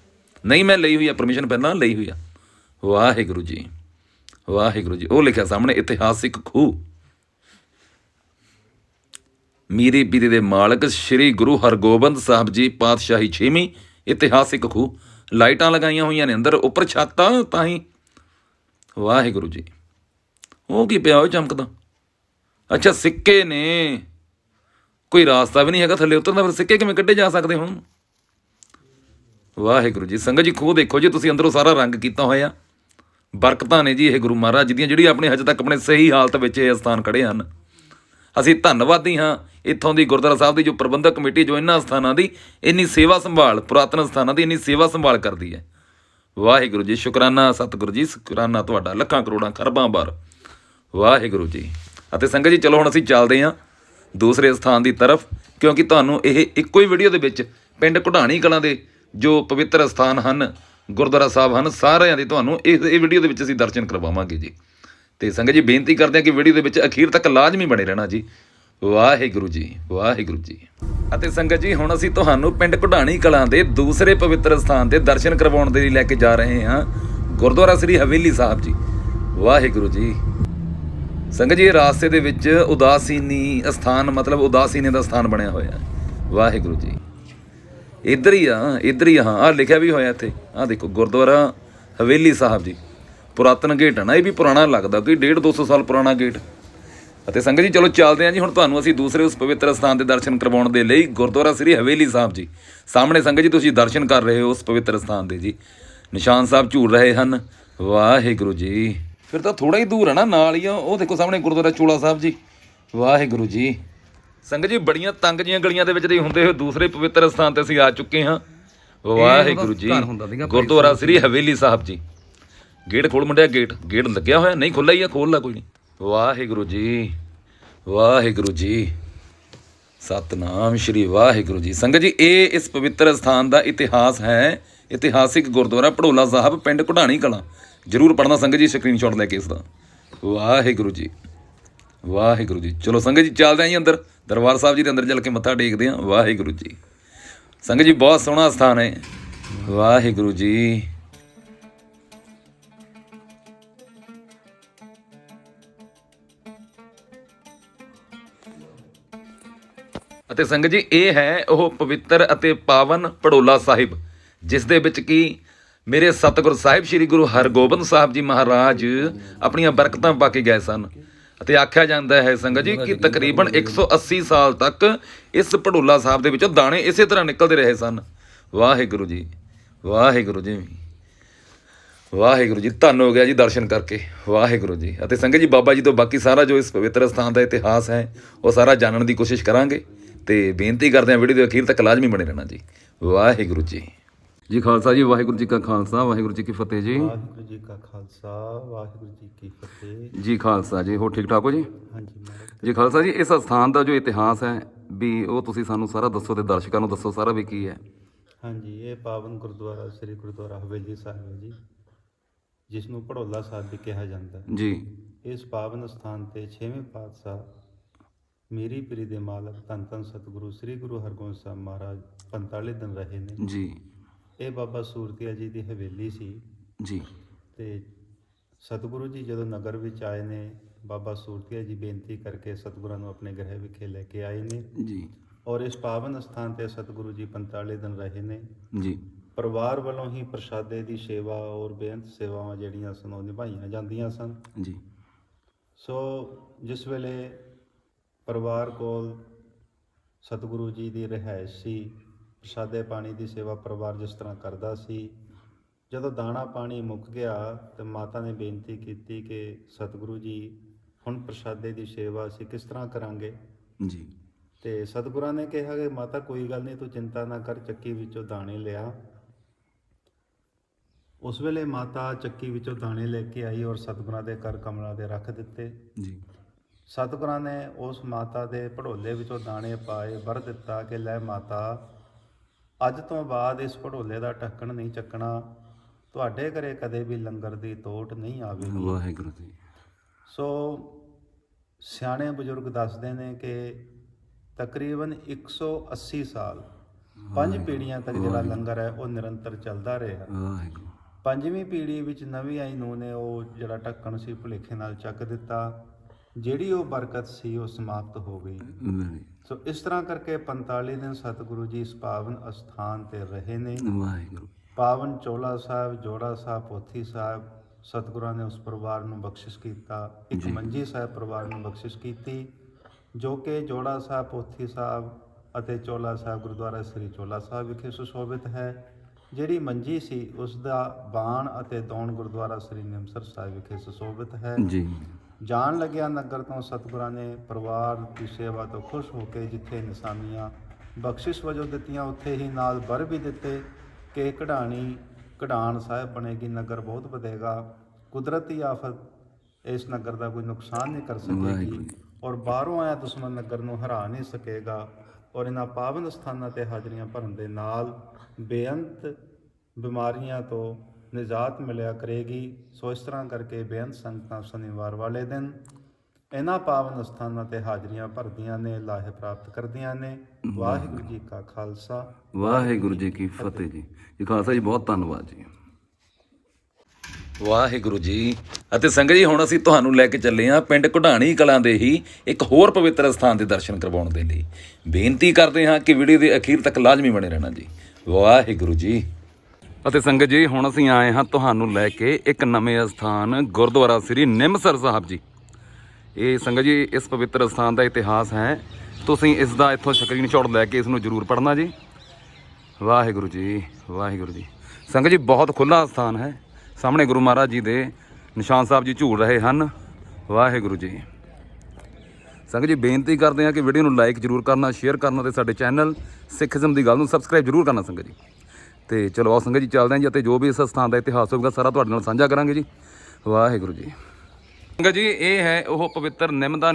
ਨਹੀਂ, ਮੈਂ ਲਈ ਹੋਈ ਆ ਪਰਮਿਸ਼ਨ ਪਹਿਲਾਂ ਲਈ ਹੋਈ ਆ। ਵਾਹਿਗੁਰੂ ਜੀ ਵਾਹਿਗੁਰੂ ਜੀ। ਉਹ ਲਿਖਿਆ ਸਾਹਮਣੇ, ਇਤਿਹਾਸਿਕ ਖੂਹ। ਮੀਰੀ ਪੀਰੀ ਦੇ ਮਾਲਕ ਸ੍ਰੀ ਗੁਰੂ ਹਰਗੋਬਿੰਦ ਸਾਹਿਬ ਜੀ ਪਾਤਸ਼ਾਹੀ 6ਵੀਂ ਇਤਿਹਾਸਿਕ ਖੂਹ। ਲਾਈਟਾਂ ਲਗਾਈਆਂ ਹੋਈਆਂ ਨੇ ਅੰਦਰ, ਉੱਪਰ ਛੱਤਾਂ, ਤਾਂ ਹੀ। ਵਾਹਿਗੁਰੂ ਜੀ। ਉਹ ਕੀ ਪਿਆ ਉਹ ਚਮਕਦਾ? ਅੱਛਾ, ਸਿੱਕੇ ਨੇ। ਕੋਈ ਰਾਸਤਾ ਵੀ ਨਹੀਂ ਹੈਗਾ ਥੱਲੇ ਉਤਰਨ ਦਾ, ਫਿਰ ਸਿੱਕੇ ਕਿਵੇਂ ਕੱਢੇ ਜਾ ਸਕਦੇ ਹੁਣ? ਵਾਹਿਗੁਰੂ ਜੀ, ਸੰਗਤ ਜੀ, ਖੂਹ ਦੇਖੋ ਜੀ, ਤੁਸੀਂ ਅੰਦਰੋਂ ਸਾਰਾ ਰੰਗ ਕੀਤਾ ਹੋਇਆ। ਬਰਕਤਾਂ ਨੇ ਜੀ ਇਹ ਗੁਰੂ ਮਹਾਰਾਜ ਜੀ ਦੀਆਂ, ਜਿਹੜੀ ਆਪਣੇ ਹਜੇ ਤੱਕ ਆਪਣੇ ਸਹੀ ਹਾਲਤ ਵਿੱਚ ਇਹ ਸਥਾਨ ਖੜੇ ਹਨ। ਅਸੀਂ ਧੰਨਵਾਦੀ ਹਾਂ ਇੱਥੋਂ ਦੀ ਗੁਰਦੁਆਰਾ ਸਾਹਿਬ ਦੀ ਜੋ ਪ੍ਰਬੰਧਕ ਕਮੇਟੀ ਜੋ ਇਹਨਾਂ ਸਥਾਨਾਂ ਦੀ ਇੰਨੀ ਸੇਵਾ ਸੰਭਾਲ, ਪੁਰਾਤਨ ਸਥਾਨਾਂ ਦੀ ਇੰਨੀ ਸੇਵਾ ਸੰਭਾਲ ਕਰਦੀ ਹੈ। ਵਾਹਿਗੁਰੂ ਜੀ, ਸ਼ੁਕਰਾਨਾ, ਸਤਿਗੁਰੂ ਜੀ, ਸ਼ੁਕਰਾਨਾ ਤੁਹਾਡਾ। ਲੱਖਾਂ ਕਰੋੜਾਂ ਖਰਬਾਂ ਬਾਰ। ਵਾਹਿਗੁਰੂ ਜੀ। ਅਤੇ ਸੰਗਤ ਜੀ, ਚਲੋ ਹੁਣ ਅਸੀਂ ਚੱਲਦੇ ਹਾਂ ਦੂਸਰੇ ਸਥਾਨ ਦੀ ਤਰਫ, ਕਿਉਂਕਿ ਤੁਹਾਨੂੰ ਇਹ ਇੱਕੋ ਹੀ ਵੀਡੀਓ ਦੇ ਵਿੱਚ ਪਿੰਡ ਘੁਢਾਣੀ ਕਲਾਂ ਦੇ ਜੋ ਪਵਿੱਤਰ ਸਥਾਨ ਹਨ, ਗੁਰਦੁਆਰਾ ਸਾਹਿਬ ਹਨ, ਸਾਰਿਆਂ ਦੇ ਤੁਹਾਨੂੰ ਇਸ ਇਹ ਵੀਡੀਓ ਦੇ ਵਿੱਚ ਅਸੀਂ ਦਰਸ਼ਨ ਕਰਵਾਵਾਂਗੇ ਜੀ। ਤੇ ਸੰਗਤ ਜੀ ਬੇਨਤੀ ਕਰਦੇ ਹਾਂ ਕਿ ਵੀਡੀਓ ਦੇ ਵਿੱਚ ਅਖੀਰ ਤੱਕ ਲਾਜ਼ਮੀ ਬਣੇ ਰਹਿਣਾ ਜੀ। ਵਾਹਿਗੁਰੂ ਜੀ ਵਾਹਿਗੁਰੂ ਜੀ। ਅਤੇ ਸੰਗਤ ਜੀ, ਹੁਣ ਅਸੀਂ ਤੁਹਾਨੂੰ ਪਿੰਡ ਘੁਢਾਣੀ ਕਲਾਂ ਦੇ ਦੂਸਰੇ ਪਵਿੱਤਰ ਸਥਾਨ ਦੇ ਦਰਸ਼ਨ ਕਰਵਾਉਣ ਦੇ ਲਈ ਲੈ ਕੇ ਜਾ ਰਹੇ ਹਾਂ। ਗੁਰਦੁਆਰਾ ਸ੍ਰੀ ਹਵੇਲੀ ਸਾਹਿਬ ਜੀ। ਵਾਹਿਗੁਰੂ ਜੀ। ਸੰਗਤ ਜੀ ਰਾਸਤੇ ਦੇ ਵਿੱਚ ਉਦਾਸੀਨੀ ਸਥਾਨ, ਮਤਲਬ ਉਦਾਸੀਨੇ ਦਾ ਸਥਾਨ ਬਣਿਆ ਹੋਇਆ। ਵਾਹਿਗੁਰੂ ਜੀ। ਇੱਧਰ ਹੀ ਆ, ਇੱਧਰ ਹੀ ਆ, ਹਾਂ ਆ ਲਿਖਿਆ ਵੀ ਹੋਇਆ ਇੱਥੇ। ਆ ਦੇਖੋ, ਗੁਰਦੁਆਰਾ ਹਵੇਲੀ ਸਾਹਿਬ ਜੀ। ਪੁਰਾਤਨ ਗੇਟ ਹੈ ਨਾ ਇਹ ਵੀ ਪੁਰਾਣਾ ਲੱਗਦਾ ਕੋਈ 1.5 200 ਸਾਲ ਪੁਰਾਣਾ ਗੇਟ। ਅਤੇ ਸੰਗਤ ਜੀ ਚਲੋ ਚੱਲਦੇ ਹਾਂ ਜੀ ਹੁਣ ਤੁਹਾਨੂੰ ਅਸੀਂ ਦੂਸਰੇ ਉਸ ਪਵਿੱਤਰ ਸਥਾਨ ਦੇ ਦਰਸ਼ਨ ਕਰਵਾਉਣ ਦੇ ਲਈ ਗੁਰਦੁਆਰਾ ਸ੍ਰੀ ਹਵੇਲੀ ਸਾਹਿਬ ਜੀ। ਸਾਹਮਣੇ ਸੰਗਤ ਜੀ ਤੁਸੀਂ ਦਰਸ਼ਨ ਕਰ ਰਹੇ ਹੋ ਉਸ ਪਵਿੱਤਰ ਸਥਾਨ ਦੇ ਜੀ। ਨਿਸ਼ਾਨ ਸਾਹਿਬ ਝੂਲ ਰਹੇ ਹਨ। ਵਾਹਿਗੁਰੂ ਜੀ। ਫਿਰ ਤਾਂ ਥੋੜਾ ਹੀ ਦੂਰ ਹੈ ਨਾ ਨਾਲ ਹੀ ਉਹ ਦੇਖੋ ਸਾਹਮਣੇ ਗੁਰਦੁਆਰਾ ਚੋਲਾ ਸਾਹਿਬ ਜੀ। ਵਾਹਿਗੁਰੂ ਜੀ। ਸੰਗਤ ਜੀ ਬੜੀਆਂ ਤੰਗ ਜੀਆਂ ਗਲੀਆਂ ਦੇ ਵਿੱਚ ਦੇ ਹੁੰਦੇ ਹੋਏ ਦੂਸਰੇ ਪਵਿੱਤਰ ਸਥਾਨ ਤੇ ਅਸੀਂ ਆ ਚੁੱਕੇ ਹਾਂ। ਵਾਹਿਗੁਰੂ ਜੀ। ਗੁਰਦੁਆਰਾ ਸ੍ਰੀ ਹਵੇਲੀ ਸਾਹਿਬ ਜੀ। ਗੇਟ ਖੋਲ ਮੁੰਡਿਆ, ਗੇਟ ਗੇਟ ਲੱਗਿਆ ਹੋਇਆ, ਨਹੀਂ ਖੁੱਲਾ ਹੀ ਆ ਖੋਲ ਲਾ ਕੋਈ ਨਹੀਂ। ਵਾਹਿਗੁਰੂ ਜੀ ਵਾਹਿਗੁਰੂ ਜੀ। ਸਤਨਾਮ ਸ਼੍ਰੀ ਵਾਹਿਗੁਰੂ ਜੀ। ਸੰਗਤ ਜੀ, ਇਹ ਇਸ ਪਵਿੱਤਰ ਸਥਾਨ ਦਾ ਇਤਿਹਾਸ ਹੈ। ਇਤਿਹਾਸਿਕ ਗੁਰਦੁਆਰਾ ਪੜੋਲਾ ਸਾਹਿਬ, ਪਿੰਡ ਘੁਢਾਣੀ ਕਲਾਂ। ਜਰੂਰ ਪੜਨਾ ਸੰਗਤ ਜੀ ਸਕਰੀਨਸ਼ਾਟ ਲੈ ਕੇ ਇਸ ਦਾ। ਵਾਹਿਗੁਰੂ ਜੀ ਵਾਹਿਗੁਰੂ ਜੀ। ਚਲੋ ਸੰਗਤ ਜੀ, ਚੱਲਦੇ ਆਂ ਜੀ ਅੰਦਰ। ਦਰਬਾਰ ਸਾਹਿਬ ਜੀ ਦੇ ਅੰਦਰ ਚੱਲ ਕੇ ਮੱਥਾ ਟੇਕਦੇ ਆਂ। ਵਾਹਿਗੁਰੂ ਜੀ। ਸੰਗਤ ਜੀ, ਬਹੁਤ ਸੋਹਣਾ ਸਥਾਨ ਹੈ। ਵਾਹਿਗੁਰੂ ਜੀ। ਅਤੇ ਸੰਗਤ ਜੀ, ਇਹ ਹੈ ਉਹ ਪਵਿੱਤਰ ਅਤੇ ਪਾਵਨ ਪੜੋਲਾ ਸਾਹਿਬ, ਜਿਸ ਦੇ ਵਿੱਚ ਕੀ ਮੇਰੇ ਸਤਿਗੁਰ ਸਾਹਿਬ ਸ੍ਰੀ ਗੁਰੂ ਹਰਗੋਬਿੰਦ ਸਾਹਿਬ ਜੀ ਮਹਾਰਾਜ ਆਪਣੀਆਂ ਬਰਕਤਾਂ ਪਾ ਕੇ ਗਏ ਸਨ। ਅਤੇ ਆਖਿਆ ਜਾਂਦਾ ਹੈ ਸੰਗਤ ਜੀ ਕਿ ਤਕਰੀਬਨ 180 ਸਾਲ ਤੱਕ ਇਸ ਪੜੋਲਾ ਸਾਹਿਬ ਦੇ ਵਿੱਚੋਂ ਦਾਣੇ ਇਸੇ ਤਰ੍ਹਾਂ ਨਿਕਲਦੇ ਰਹੇ ਸਨ। ਵਾਹਿਗੁਰੂ ਜੀ ਵਾਹਿਗੁਰੂ ਜੀ। ਵਾਹਿਗੁਰੂ ਜੀ, ਧੰਨ ਹੋ ਗਿਆ ਜੀ ਦਰਸ਼ਨ ਕਰਕੇ। ਵਾਹਿਗੁਰੂ ਜੀ। ਅਤੇ ਸੰਗਤ ਜੀ, ਬਾਬਾ ਜੀ ਤੋਂ ਬਾਕੀ ਸਾਰਾ ਜੋ ਇਸ ਪਵਿੱਤਰ ਸਥਾਨ ਦਾ ਇਤਿਹਾਸ ਹੈ, ਉਹ ਸਾਰਾ ਜਾਣਨ ਦੀ ਕੋਸ਼ਿਸ਼ ਕਰਾਂਗੇ। ਤੇ ਬੇਨਤੀ ਕਰਦੇ ਹਾਂ ਵੀਡੀਓ ਦੇ ਅਖੀਰ ਤੱਕ ਲਾਜ਼ਮੀ ਬਣੇ ਰਹਿਣਾ ਜੀ। ਵਾਹਿਗੁਰੂ ਜੀ। ਜੀ ਖਾਲਸਾ ਜੀ ਵਾਹਿਗੁਰੂ ਜੀ ਕਾ ਖਾਲਸਾ ਵਾਹਿਗੁਰੂ ਜੀ ਕੀ ਫਤਿਹ ਜੀ। ਵਾਹਿਗੁਰੂ ਜੀ ਕਾ ਖਾਲਸਾ ਵਾਹਿਗੁਰੂ ਜੀ ਕੀ ਫਤਿਹ। ਜੀ ਖਾਲਸਾ ਜੀ ਹੋ ਠੀਕ ਠਾਕ ਹੋ ਜੀ? ਹਾਂਜੀ ਜੀ ਖਾਲਸਾ ਜੀ ਇਸ ਸਥਾਨ ਦਾ ਜੋ ਇਤਿਹਾਸ ਹੈ ਵੀ ਉਹ ਤੁਸੀਂ ਸਾਨੂੰ ਸਾਰਾ ਦੱਸੋ ਤੇ ਦਰਸ਼ਕਾਂ ਨੂੰ ਦੱਸੋ ਸਾਰਾ ਵੀ ਕੀ ਹੈ। ਹਾਂਜੀ ਇਹ ਪਾਵਨ ਗੁਰਦੁਆਰਾ ਸ੍ਰੀ ਗੁਰਦੁਆਰਾ ਹਵੇਲੀ ਸਾਹਿਬ ਹੈ ਜੀ ਜਿਸ ਨੂੰ ਭੜੋਲਾ ਸਾਹਿਬ ਵੀ ਕਿਹਾ ਜਾਂਦਾ ਹੈ। ਜੀ। ਇਸ ਪਾਵਨ ਸਥਾਨ ਤੇ 6ਵੇਂ ਪਾਤਸ਼ਾਹ ਮੇਰੀ ਪੀਰੀ ਦੇ ਮਾਲਕ ਧੰਨ ਧੰਨ ਸਤਿਗੁਰੂ ਸ੍ਰੀ ਗੁਰੂ ਹਰਗੋਬਿੰਦ ਸਾਹਿਬ ਮਹਾਰਾਜ 45 ਦਿਨ ਰਹੇ ਨੇ। ਜੀ। ਇਹ ਬਾਬਾ ਸੂਰਤੀਆ ਜੀ ਦੀ ਹਵੇਲੀ ਸੀ। ਜੀ। ਤੇ ਸਤਿਗੁਰੂ ਜੀ ਜਦੋਂ ਨਗਰ ਵਿੱਚ ਆਏ ਨੇ ਬਾਬਾ ਸੂਰਤੀਆ ਜੀ ਬੇਨਤੀ ਕਰਕੇ ਸਤਿਗੁਰਾਂ ਨੂੰ ਆਪਣੇ ਗ੍ਰਹਿ ਵਿਖੇ ਲੈ ਕੇ ਆਏ ਨੇ। ਜੀ। ਔਰ ਇਸ ਪਾਵਨ ਸਥਾਨ ਤੇ ਸਤਿਗੁਰੂ ਜੀ 45 ਦਿਨ ਰਹੇ ਨੇ। ਜੀ। ਪਰਿਵਾਰ ਵੱਲੋਂ ਹੀ ਪ੍ਰਸ਼ਾਦੇ ਦੀ ਸੇਵਾ ਔਰ ਬੇਅੰਤ ਸੇਵਾਵਾਂ ਜਿਹੜੀਆਂ ਸਨ ਉਹ ਨਿਭਾਈਆਂ ਜਾਂਦੀਆਂ ਸਨ। ਜੀ। ਸੋ ਜਿਸ ਵੇਲੇ ਪਰਿਵਾਰ ਕੋਲ ਸਤਿਗੁਰੂ ਜੀ ਦੀ ਰਿਹਾਇਸ਼ ਸੀ ਪ੍ਰਸ਼ਾਦੇ ਪਾਣੀ ਦੀ ਸੇਵਾ ਪਰਿਵਾਰ ਜਿਸ ਤਰ੍ਹਾਂ ਕਰਦਾ ਸੀ। ਜਦੋਂ ਦਾਣਾ ਪਾਣੀ ਮੁੱਕ ਗਿਆ ਤੇ ਮਾਤਾ ਨੇ ਬੇਨਤੀ ਕੀਤੀ ਕਿ ਸਤਿਗੁਰੂ ਜੀ ਹੁਣ ਪ੍ਰਸ਼ਾਦੇ ਦੀ ਸੇਵਾ ਅਸੀਂ ਕਿਸ ਤਰ੍ਹਾਂ ਕਰਾਂਗੇ? ਜੀ। ਤੇ ਸਤਿਗੁਰਾਂ ਨੇ ਕਿਹਾ ਕਿ ਮਾਤਾ ਕੋਈ ਗੱਲ ਨਹੀਂ ਤੂੰ ਚਿੰਤਾ ਨਾ ਕਰ ਚੱਕੀ ਵਿੱਚੋਂ ਦਾਣੇ ਲਿਆ। ਉਸ ਵੇਲੇ ਮਾਤਾ ਚੱਕੀ ਵਿੱਚੋਂ ਦਾਣੇ ਲੈ ਕੇ ਆਈ ਔਰ ਸਤਿਗੁਰਾਂ ਦੇ ਕਰ ਕਮਲਾਂ ਦੇ ਰੱਖ ਦਿੱਤੇ। ਜੀ। ਸਤਿਗੁਰਾਂ ਨੇ ਉਸ ਮਾਤਾ ਦੇ ਭੜੋਲੇ ਵਿੱਚੋਂ ਦਾਣੇ ਪਾਏ ਵਰ ਦਿੱਤਾ ਕਿ ਲੈ ਮਾਤਾ ਅੱਜ ਤੋਂ ਬਾਅਦ ਇਸ ਭੜੋਲੇ ਦਾ ਢੱਕਣ ਨਹੀਂ ਚੱਕਣਾ। ਤੁਹਾਡੇ ਘਰੇ ਕਦੇ ਵੀ ਲੰਗਰ ਦੀ ਤੋਟ ਨਹੀਂ ਆਵੇਗੀ। ਵਾਹਿਗੁਰੂ ਜੀ। ਸੋ ਸਿਆਣੇ ਬਜ਼ੁਰਗ ਦੱਸਦੇ ਨੇ ਕਿ ਤਕਰੀਬਨ 180 ਸਾਲ ਪੰਜ ਪੀੜ੍ਹੀਆਂ ਤੱਕ ਜਿਹੜਾ ਲੰਗਰ ਹੈ ਉਹ ਨਿਰੰਤਰ ਚੱਲਦਾ ਰਿਹਾ। ਵਾਹਿਗੁਰੂ। ਪੰਜਵੀਂ ਪੀੜ੍ਹੀ ਵਿੱਚ ਨਵੀਂ ਆਈ ਨੂੰ ਨੇ ਉਹ ਜਿਹੜਾ ਢੱਕਣ ਸੀ ਭੁਲੇਖੇ ਨਾਲ ਚੱਕ ਦਿੱਤਾ। ਜਿਹੜੀ ਉਹ ਬਰਕਤ ਸੀ ਉਹ ਸਮਾਪਤ ਹੋ ਗਈ। ਸੋ ਇਸ ਤਰ੍ਹਾਂ ਕਰਕੇ 45 ਦਿਨ ਸਤਿਗੁਰੂ ਜੀ ਇਸ ਪਾਵਨ ਅਸਥਾਨ ਤੇ ਰਹੇ ਨੇ। ਵਾਹਿਗੁਰੂ ਪਾਵਨ ਚੋਲਾ ਸਾਹਿਬ ਜੋੜਾ ਸਾਹਿਬ ਪੋਥੀ ਸਾਹਿਬ ਸਤਿਗੁਰਾਂ ਨੇ ਉਸ ਪਰਿਵਾਰ ਨੂੰ ਬਖਸ਼ਿਸ਼ ਕੀਤਾ। ਇੱਕ। ਮੰਜੀ ਸਾਹਿਬ ਪਰਿਵਾਰ ਨੂੰ ਬਖਸ਼ਿਸ਼ ਕੀਤੀ ਜੋ ਕਿ ਜੋੜਾ ਸਾਹਿਬ ਪੋਥੀ ਸਾਹਿਬ ਅਤੇ ਚੋਲਾ ਸਾਹਿਬ ਗੁਰਦੁਆਰਾ ਸ੍ਰੀ ਚੋਲਾ ਸਾਹਿਬ ਵਿਖੇ ਸੁਸ਼ੋਭਿਤ ਹੈ। ਜਿਹੜੀ ਮੰਜੀ ਸੀ ਉਸ ਦਾ ਬਾਣ ਅਤੇ ਦੌਣ ਗੁਰਦੁਆਰਾ ਸ੍ਰੀ ਨਿਮਸਰ ਸਾਹਿਬ ਵਿਖੇ ਸੁਸ਼ੋਭਿਤ ਹੈ। ਜੀ। ਜਾਣ ਲੱਗਿਆ ਨਗਰ ਤੋਂ ਸਤਿਗੁਰਾਂ ਨੇ ਪਰਿਵਾਰ ਦੀ ਸੇਵਾ ਤੋਂ ਖੁਸ਼ ਹੋ ਕੇ ਜਿੱਥੇ ਨਿਸ਼ਾਨੀਆਂ ਬਖਸ਼ਿਸ਼ ਵਜੋਂ ਦਿੱਤੀਆਂ ਉੱਥੇ ਹੀ ਨਾਲ ਬਰ ਵੀ ਦਿੱਤੇ ਕਿ ਕਢਾਣੀ ਕਢਾਣ ਸਾਹਿਬ ਬਣੇਗੀ ਨਗਰ ਬਹੁਤ ਵਧੇਗਾ ਕੁਦਰਤੀ ਆਫਤ ਇਸ ਨਗਰ ਦਾ ਕੋਈ ਨੁਕਸਾਨ ਨਹੀਂ ਕਰ ਸਕੇਗੀ। ਔਰ ਬਾਹਰੋਂ ਆਇਆ ਦੁਸ਼ਮਣ ਨਗਰ ਨੂੰ ਹਰਾ ਨਹੀਂ ਸਕੇਗਾ ਔਰ ਇਹਨਾਂ ਪਾਵਨ ਸਥਾਨਾਂ ਤੇ ਹਾਜ਼ਰੀਆਂ ਭਰਨ ਦੇ ਨਾਲ ਬੇਅੰਤ ਬਿਮਾਰੀਆਂ ਤੋਂ ਨਿਜਾਤ ਮਿਲਿਆ ਕਰੇਗੀ। ਸੋ ਇਸ ਤਰ੍ਹਾਂ ਕਰਕੇ ਬੇਅੰਤ ਸੰਗਤਾਂ ਸ਼ਨੀਵਾਰ ਵਾਲੇ ਦਿਨ ਇਹਨਾਂ ਪਾਵਨ ਸਥਾਨਾਂ ਤੇ ਹਾਜ਼ਰੀਆਂ ਭਰਦੀਆਂ ਨੇ, ਲਾਹੇ ਪ੍ਰਾਪਤ ਕਰਦੀਆਂ ਨੇ। ਵਾਹਿਗੁਰੂ ਜੀ ਕਾ ਖਾਲਸਾ। ਵਾਹਿਗੁਰੂ ਜੀ ਕੀ ਫਤਿਹ ਜੀ। ਜੀ ਖਾਲਸਾ ਜੀ, ਬਹੁਤ ਧੰਨਵਾਦ ਜੀ। ਵਾਹਿਗੁਰੂ ਜੀ, ਅਤੇ ਸੰਗਤ ਜੀ, ਹੁਣ ਅਸੀਂ ਤੁਹਾਨੂੰ ਲੈ ਕੇ ਚੱਲੇ ਹਾਂ ਪਿੰਡ ਕੁਢਾਣੀ ਕਲਾਂ ਦੇ ਹੀ ਇੱਕ ਹੋਰ ਪਵਿੱਤਰ ਸਥਾਨ ਦੇ ਦਰਸ਼ਨ ਕਰਵਾਉਣ ਦੇ ਲਈ। ਬੇਨਤੀ ਕਰਦੇ ਹਾਂ ਕਿ ਵੀਡੀਓ ਦੇ ਅਖੀਰ ਤੱਕ ਲਾਜ਼ਮੀ ਬਣੇ ਰਹਿਣਾ ਜੀ। ਵਾਹਿਗੁਰੂ ਜੀ। ਅਤੇ ਸੰਗਤ ਜੀ, ਹੁਣ ਅਸੀਂ ਆਏ ਹਾਂ ਤੁਹਾਨੂੰ ਲੈ ਕੇ ਇੱਕ ਨਵੇਂ ਸਥਾਨ ਗੁਰਦੁਆਰਾ ਸ੍ਰੀ ਨਿਮਸਰ ਸਾਹਿਬ ਜੀ। ਇਹ ਸੰਗਤ ਜੀ, ਇਸ ਪਵਿੱਤਰ ਸਥਾਨ ਦਾ ਇਤਿਹਾਸ ਹੈ। ਤੁਸੀਂ ਇਸ ਦਾ ਇੱਥੋਂ ਸਕਰੀਨਸ਼ਾਟ ਲੈ ਕੇ ਇਸ ਨੂੰ ਜ਼ਰੂਰ ਪੜ੍ਹਨਾ ਜੀ। ਵਾਹਿਗੁਰੂ ਜੀ ਵਾਹਿਗੁਰੂ ਜੀ। ਸੰਗਤ ਜੀ, ਬਹੁਤ ਖੁੱਲਾ ਸਥਾਨ ਹੈ। ਸਾਹਮਣੇ ਗੁਰੂ ਮਹਾਰਾਜ ਜੀ ਦੇ ਨਿਸ਼ਾਨ ਸਾਹਿਬ ਜੀ ਝੂਲ ਰਹੇ ਹਨ। ਵਾਹਿਗੁਰੂ ਜੀ। ਸੰਗਤ ਜੀ, ਬੇਨਤੀ ਕਰਦੇ ਹਾਂ ਕਿ ਵੀਡੀਓ ਨੂੰ ਲਾਈਕ ਜ਼ਰੂਰ ਕਰਨਾ ਸ਼ੇਅਰ ਕਰਨਾ ਤੇ ਸਾਡੇ ਚੈਨਲ ਸਿੱਖੀਜ਼ਮ ਦੀ ਗੱਲ ਨੂੰ ਸਬਸਕ੍ਰਾਈਬ ਜ਼ਰੂਰ ਕਰਨਾ ਸੰਗਤ ਜੀ। ਤੇ ਚਲੋ ਆਓ ਸੰਗਤ ਜੀ, ਚੱਲਦੇ ਹਾਂ ਜੀ ਅਤੇ ਜੋ ਵੀ ਇਸ ਸਥਾਨ ਦਾ ਇਤਿਹਾਸ ਹੋਊਗਾ, ਸਾਰਾ ਤੁਹਾਡੇ ਨਾਲ ਸਾਂਝਾ ਕਰਾਂਗੇ ਜੀ। ਵਾਹਿਗੁਰੂ ਜੀ। ਸੰਗਤ ਜੀ, ਇਹ ਹੈ ਉਹ ਪਵਿੱਤਰ ਨਿੰਮ ਦਾ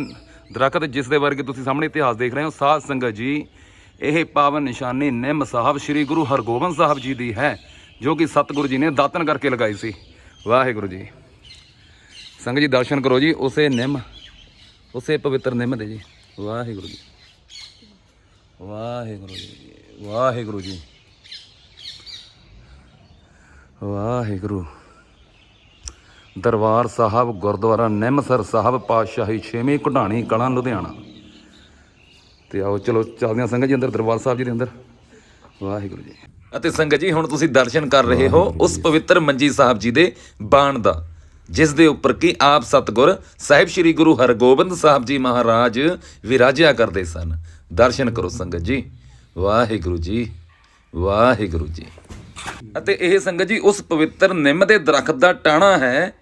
ਦਰਖਤ ਜਿਸ ਦੇ ਵਰਗੇ ਤੁਸੀਂ ਸਾਹਮਣੇ ਇਤਿਹਾਸ ਦੇਖ ਰਹੇ ਹੋ। ਸਾਧ ਸੰਗਤ ਜੀ, ਇਹ ਪਾਵਨ ਨਿਸ਼ਾਨੀ ਨਿੰਮ ਸਾਹਿਬ, ਸ੍ਰੀ ਗੁਰੂ ਹਰਗੋਬਿੰਦ ਸਾਹਿਬ ਜੀ ਦੀ ਹੈ, ਜੋ ਕਿ ਸਤਿਗੁਰੂ ਜੀ ਨੇ ਦਾਤਨ ਕਰਕੇ ਲਗਾਈ ਸੀ। ਵਾਹਿਗੁਰੂ ਜੀ। ਸੰਗਤ ਜੀ, ਦਰਸ਼ਨ ਕਰੋ ਜੀ, ਉਸੇ ਨਿੰਮ, ਉਸੇ ਪਵਿੱਤਰ ਨਿੰਮ ਦੇ ਜੀ। ਵਾਹਿਗੁਰੂ ਜੀ। ਵਾਹਿਗੁਰੂ ਜੀ ਵਾਹਿਗੁਰੂ ਜੀ। ਵਾਹਿਗੁਰੂ। ਦਰਬਾਰ ਸਾਹਿਬ, ਗੁਰਦੁਆਰਾ ਨਿੰਮਸਰ ਸਾਹਿਬ, ਪਾਤਸ਼ਾਹੀ ਛੇਵੀਂ ਕਢਾਣੀ ਕਲਾਂ, ਲੁਧਿਆਣਾ। ਤੇ ਆਓ ਚਲੋ, ਚੱਲਦੇ ਹਾਂ ਸੰਗਤ ਜੀ ਅੰਦਰ, ਦਰਬਾਰ ਸਾਹਿਬ ਜੀ ਦੇ ਅੰਦਰ। ਵਾਹਿਗੁਰੂ ਜੀ। ਅਤੇ ਸੰਗਤ ਜੀ, ਹੁਣ ਤੁਸੀਂ ਦਰਸ਼ਨ ਕਰ ਰਹੇ ਹੋ ਉਸ ਪਵਿੱਤਰ ਮੰਜੀ ਸਾਹਿਬ ਜੀ ਦੇ ਬਾਣ ਦਾ, ਜਿਸ ਦੇ ਉੱਪਰ ਕੀ ਆਪ ਸਤਗੁਰ ਸਾਹਿਬ ਸ੍ਰੀ ਗੁਰੂ ਹਰਗੋਬਿੰਦ ਸਾਹਿਬ ਜੀ ਮਹਾਰਾਜ ਵਿਰਾਜਿਆ ਕਰਦੇ ਸਨ। ਦਰਸ਼ਨ ਕਰੋ ਸੰਗਤ ਜੀ। ਵਾਹਿਗੁਰੂ ਜੀ ਵਾਹਿਗੁਰੂ ਜੀ। ਅਤੇ ਇਹ ਸੰਗਤ ਜੀ, ਉਸ ਪਵਿੱਤਰ ਨਿੰਮ ਦੇ ਦਰਖਤ ਦਾ ਟਾਣਾ ਹੈ,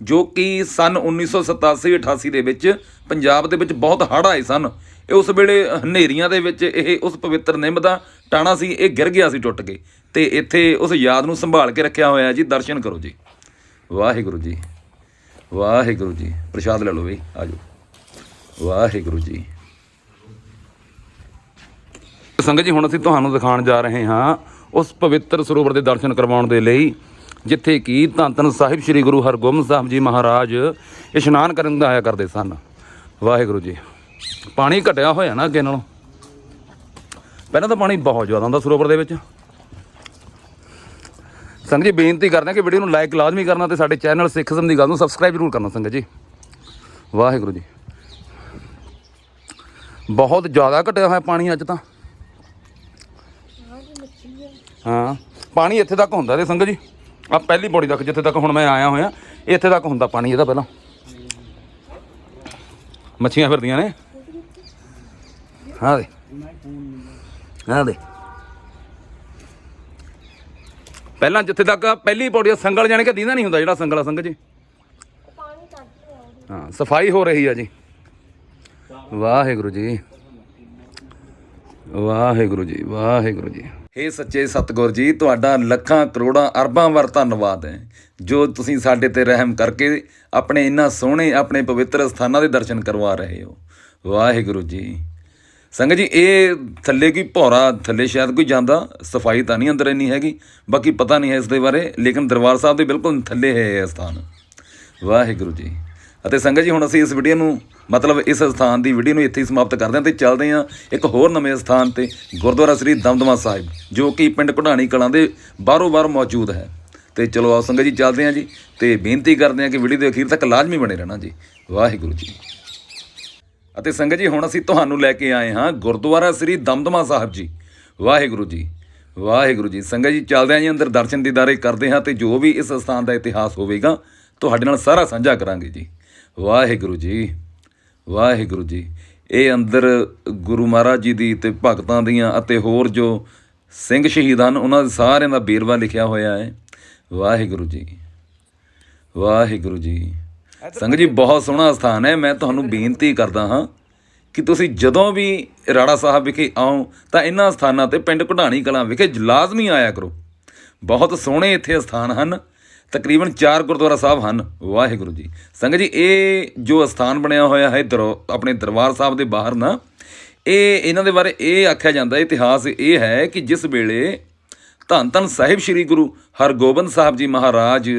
ਜੋ ਕਿ ਸਨ 1987-88 ਦੇ ਵਿੱਚ ਪੰਜਾਬ ਦੇ ਵਿੱਚ ਬਹੁਤ ਹੜ੍ਹ ਆਏ ਸਨ। ਇਹ ਉਸ ਵੇਲੇ ਹਨੇਰੀਆਂ ਦੇ ਵਿੱਚ ਇਹ ਉਸ ਪਵਿੱਤਰ ਨਿੰਮ ਦਾ ਟਾਣਾ ਸੀ, ਇਹ ਗਿਰ ਗਿਆ ਸੀ, ਟੁੱਟ ਕੇ। ਤੇ ਇੱਥੇ ਉਸ ਯਾਦ ਨੂੰ ਸੰਭਾਲ ਕੇ ਰੱਖਿਆ ਹੋਇਆ ਜੀ, ਦਰਸ਼ਨ ਕਰੋ ਜੀ। ਵਾਹਿਗੁਰੂ ਜੀ ਵਾਹਿਗੁਰੂ ਜੀ, ਪ੍ਰਸ਼ਾਦ ਲੈ ਲਓ ਬਈ ਆਜੋ ਵਾਹਿਗੁਰੂ ਜੀ। ਸੰਗਤ ਜੀ, ਹੁਣ ਅਸੀਂ ਤੁਹਾਨੂੰ ਦਿਖਾਉਣ ਜਾ ਰਹੇ ਹਾਂ ਉਸ ਪਵਿੱਤਰ ਸਰੋਵਰ ਦੇ ਦਰਸ਼ਨ ਕਰਵਾਉਣ ਦੇ ਲਈ, ਜਿੱਥੇ ਕਿ ਧੰਨ ਧੰਨ ਸਾਹਿਬ ਸ੍ਰੀ ਗੁਰੂ ਹਰਗੋਬਿੰਦ ਸਾਹਿਬ ਜੀ ਮਹਾਰਾਜ ਇਸ਼ਨਾਨ ਕਰਨ ਦਾ ਆਇਆ ਕਰਦੇ ਸਨ। ਵਾਹਿਗੁਰੂ ਜੀ, ਪਾਣੀ ਘਟਿਆ ਹੋਇਆ ਨਾ ਅੱਗੇ ਨਾਲੋਂ। ਪਹਿਲਾਂ ਤਾਂ ਪਾਣੀ ਬਹੁਤ ਜ਼ਿਆਦਾ ਹੁੰਦਾ ਸਰੋਵਰ ਦੇ ਵਿੱਚ। ਸੰਗਤ ਜੀ, ਬੇਨਤੀ ਕਰਦੇ ਹਾਂ ਕਿ ਵੀਡੀਓ ਨੂੰ ਲਾਈਕ ਲਾਜ਼ਮੀ ਕਰਨਾ ਤੇ ਸਾਡੇ ਚੈਨਲ ਸਿੱਖਜ਼ਮ ਦੀ ਗੱਲ ਨੂੰ ਸਬਸਕ੍ਰਾਈਬ ਜ਼ਰੂਰ ਕਰਨਾ ਸੰਗਤ ਜੀ। ਵਾਹਿਗੁਰੂ ਜੀ, ਬਹੁਤ ਜ਼ਿਆਦਾ ਘਟਿਆ ਹੋਇਆ ਪਾਣੀ ਅੱਜ ਤਾਂ। ਹਾਂ। ਪਾਣੀ ਇੱਥੇ ਤੱਕ ਹੁੰਦਾ ਤੇ ਸੰਗਤ ਜੀ। ਆ ਪਹਿਲੀ ਪੌੜੀ ਤੱਕ ਜਿੱਥੇ ਤੱਕ ਹੁਣ ਮੈਂ ਆਇਆ ਹੋਇਆ ਇੱਥੇ ਤੱਕ ਹੁੰਦਾ ਪਾਣੀ ਇਹਦਾ ਪਹਿਲਾਂ। ਮੱਛੀਆਂ ਫਿਰਦੀਆਂ ਨੇ। ਹਾਂ ਦੇ ਹਾਂ ਦੇ ਪਹਿਲਾਂ ਜਿੱਥੇ ਤੱਕ ਪਹਿਲੀ ਪੌੜੀ ਆ, ਸੰਗਲ ਜਾਣੇ ਕਿ ਦੀਦਾ ਨਹੀਂ ਹੁੰਦਾ ਜਿਹੜਾ ਸੰਗਲ ਆ ਸੰਗਤ ਜੀ। ਹਾਂ ਸਫ਼ਾਈ ਹੋ ਰਹੀ ਆ ਜੀ। ਵਾਹਿਗੁਰੂ ਜੀ। ਵਾਹਿਗੁਰੂ ਜੀ ਵਾਹਿਗੁਰੂ ਜੀ। ਹੇ ਸੱਚੇ ਸਤਿਗੁਰ ਜੀ, ਤੁਹਾਡਾ ਲੱਖਾਂ, ਕਰੋੜਾਂ, ਅਰਬਾਂ ਵਾਰ ਧੰਨਵਾਦ ਹੈ, ਜੋ ਤੁਸੀਂ ਸਾਡੇ ਤੇ ਰਹਿਮ ਕਰਕੇ ਆਪਣੇ ਇੰਨਾ ਸੋਹਣੇ, ਆਪਣੇ ਪਵਿੱਤਰ ਸਥਾਨਾਂ ਦੇ ਦਰਸ਼ਨ ਕਰਵਾ ਰਹੇ ਹੋ। ਵਾਹਿਗੁਰੂ ਜੀ। ਸੰਗਤ ਜੀ, ਇਹ ਥੱਲੇ ਕੀ ਭੌਰਾ, ਥੱਲੇ ਸ਼ਾਇਦ ਕੋਈ ਜਾਂਦਾ, ਸਫ਼ਾਈ ਤਾਂ ਨਹੀਂ ਅੰਦਰ ਇੰਨੀ ਹੈਗੀ, ਬਾਕੀ ਪਤਾ ਨਹੀਂ ਹੈ ਇਸ ਦੇ ਬਾਰੇ, ਲੇਕਿਨ ਦਰਬਾਰ ਸਾਹਿਬ ਦੇ ਬਿਲਕੁਲ ਥੱਲੇ ਹੈ ਇਹ ਸਥਾਨ। ਵਾਹਿਗੁਰੂ ਜੀ। ਅਤੇ ਸੰਗਤ ਜੀ, ਹੁਣ ਅਸੀਂ ਇਸ ਵੀਡੀਓ ਨੂੰ ਮਤਲਬ ਇਸ ਸਥਾਨ ਦੀ ਵੀਡੀਓ ਨੂੰ ਇੱਥੇ ਹੀ ਸਮਾਪਤ ਕਰਦੇ ਹਾਂ ਤੇ ਚੱਲਦੇ ਹਾਂ ਇੱਕ ਹੋਰ ਨਵੇਂ ਸਥਾਨ ਤੇ, ਗੁਰਦੁਆਰਾ ਸ੍ਰੀ ਦਮਦਮਾ ਸਾਹਿਬ, ਜੋ ਕਿ ਪਿੰਡ ਘੁਡਾਣੀ ਕਲਾਂ ਦੇ ਬਾਹਰੋਂ ਬਾਹਰ ਮੌਜੂਦ ਹੈ। ਤੇ ਚਲੋ ਆਓ ਸੰਗਤ ਜੀ, ਚੱਲਦੇ ਹਾਂ ਜੀ ਤੇ ਬੇਨਤੀ ਕਰਦੇ ਹਾਂ ਕਿ ਵੀਡੀਓ ਦੇ ਅਖੀਰ ਤੱਕ ਲਾਜ਼ਮੀ ਬਣੇ ਰਹਿਣਾ ਜੀ। ਵਾਹਿਗੁਰੂ ਜੀ। ਅਤੇ ਸੰਗਤ ਜੀ, ਹੁਣ ਅਸੀਂ ਤੁਹਾਨੂੰ ਲੈ ਕੇ ਆਏ ਹਾਂ ਗੁਰਦੁਆਰਾ ਸ੍ਰੀ ਦਮਦਮਾ ਸਾਹਿਬ ਜੀ। ਵਾਹਿਗੁਰੂ ਜੀ ਵਾਹਿਗੁਰੂ ਜੀ। ਸੰਗਤ ਜੀ, ਚੱਲਦੇ ਹਾਂ ਜੀ, ਅੰਦਰ ਦਰਸ਼ਨ ਦੀਦਾਰੇ ਕਰਦੇ ਹਾਂ ਤੇ ਜੋ ਵੀ ਇਸ ਸਥਾਨ ਦਾ ਇਤਿਹਾਸ ਹੋਵੇਗਾ, ਤੁਹਾਡੇ ਨਾਲ ਸਾਰਾ ਸਾਂਝਾ ਕਰਾਂਗੇ ਜੀ। ਵਾਹਿਗੁਰੂ ਜੀ। ਵਾਹਿਗੁਰੂ ਜੀ। ਇਹ ਅੰਦਰ ਗੁਰੂ ਮਹਾਰਾਜ ਜੀ ਦੀ ਤੇ ਭਗਤਾਂ ਦੀਆਂ ਅਤੇ ਹੋਰ ਜੋ ਸਿੰਘ ਸ਼ਹੀਦ ਹਨ, ਉਹਨਾਂ ਦੇ ਸਾਰਿਆਂ ਦਾ ਬੇਰਵਾ ਲਿਖਿਆ ਹੋਇਆ ਹੈ। ਵਾਹਿਗੁਰੂ ਜੀ। ਵਾਹਿਗੁਰੂ ਜੀ। ਸੰਗਤ ਜੀ, ਬਹੁਤ ਸੋਹਣਾ ਸਥਾਨ ਹੈ। ਮੈਂ ਤੁਹਾਨੂੰ ਬੇਨਤੀ ਕਰਦਾ ਹਾਂ ਕਿ ਤੁਸੀਂ ਜਦੋਂ ਵੀ ਰਾੜਾ ਸਾਹਿਬ ਵਿਖੇ ਆਓ, ਤਾਂ ਇਹਨਾਂ ਸਥਾਨਾਂ ਤੇ ਪਿੰਡ ਘੁਢਾਣੀ ਕਲਾਂ ਵਿਖੇ ਲਾਜ਼ਮੀ ਆਇਆ ਕਰੋ। ਬਹੁਤ ਸੋਹਣੇ ਇੱਥੇ ਸਥਾਨ ਹਨ। ਤਕਰੀਬਨ 4 ਗੁਰਦੁਆਰਾ ਸਾਹਿਬ ਹਨ, ਵਾਹਿਗੁਰੂ ਜੀ। ਸੰਗਤ ਜੀ, ਇਹ ਜੋ ਸਥਾਨ ਬਣਿਆ ਹੋਇਆ ਹੈ ਦਰ, ਆਪਣੇ ਦਰਬਾਰ ਸਾਹਿਬ ਦੇ ਬਾਹਰ ਨਾ, ਇਹ, ਇਹਨਾਂ ਦੇ ਬਾਰੇ ਇਹ ਆਖਿਆ ਜਾਂਦਾ, ਇਤਿਹਾਸ ਇਹ ਹੈ ਕਿ ਜਿਸ ਵੇਲੇ ਧੰਨ ਧੰਨ ਸਾਹਿਬ ਸ੍ਰੀ ਗੁਰੂ ਹਰਗੋਬਿੰਦ ਸਾਹਿਬ ਜੀ ਮਹਾਰਾਜ